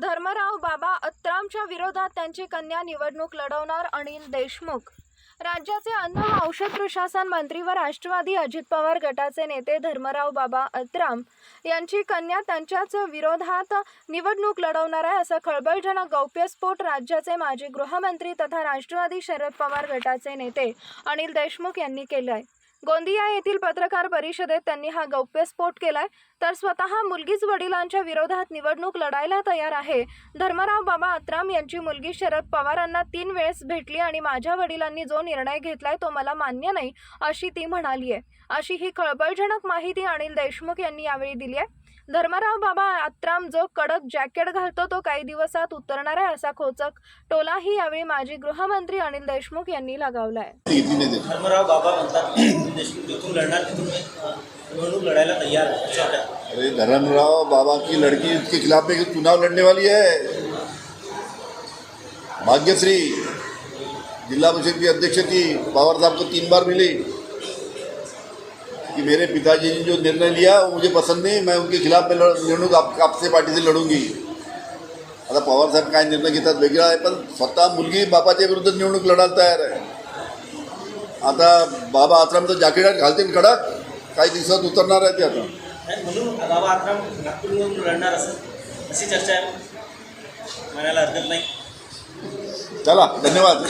धर्मराव बाबा अत्रामच्या विरोधात त्यांची कन्या निवडणूक लढवणार अनिल देशमुख. राज्याचे अन्न व औषध प्रशासन मंत्री व राष्ट्रवादी अजित पवार गटाचे नेते धर्मराव बाबा अत्राम यांची कन्या त्यांच्याच विरोधात निवडणूक लढवणार आहे असं खळबळजनक गौप्यस्फोट राज्याचे माजी गृहमंत्री तथा राष्ट्रवादी शरद पवार गटाचे नेते अनिल देशमुख यांनी केलं आहे गोंदिया येथील पत्रकार परिषदेत त्यांनी हा गौप्यस्फोट केलाय. तर स्वतः मुलगीच वडिलांच्या विरोधात निवडणूक लढायला तयार आहे. धर्मराव बाबा अत्राम यांची मुलगी शरद पवारांना तीन वेळेस भेटली आणि माझ्या वडिलांनी जो निर्णय घेतलाय तो मला मान्य नाही अशी ती म्हणाली आहे अशी ही खळबळजनक माहिती अनिल देशमुख यांनी यावेळी दिली आहे धर्मराव बाबा अत्राम जो कडक जॅकेट घालतो तो काही दिवसात उतरणार आहे असा खोचक टोलाही यावेळी माजी गृहमंत्री अनिल देशमुख यांनी लगावला आहे धर्मराव बाबा म्हणतात मी निवडणूक लढायला तयार आहे अरे बाबा की लड़की उसके खिलाफ में चुनाव लड़ने वाली है। भाग्यश्री, जिला परिषद की अध्यक्ष थी पवार साहब को तीन बार मिली। कि मेरे पिताजी ने जो निर्णय लिया, वो मुझे पसंद नहीं, मैं उनके खिलाफ में लड़- निवडणूक आप, आपसे पार्टी से लढूँगी आता पवार साहेब काय निर्णय घेतात वेगळा आहे पण स्वतः मुलगी बापाच्या विरुद्ध निवडणूक लढायला तयार आहे आता बाबा आत्रामचं जॅकेट घालतील कडक. काही दिवसात उतरणार आहे ते आता. म्हणून बाबा आत्रा नागपूर निवडणूक लढणार असं. अशी चर्चा आहे. म्हणायला हरकत नाही. चला धन्यवाद.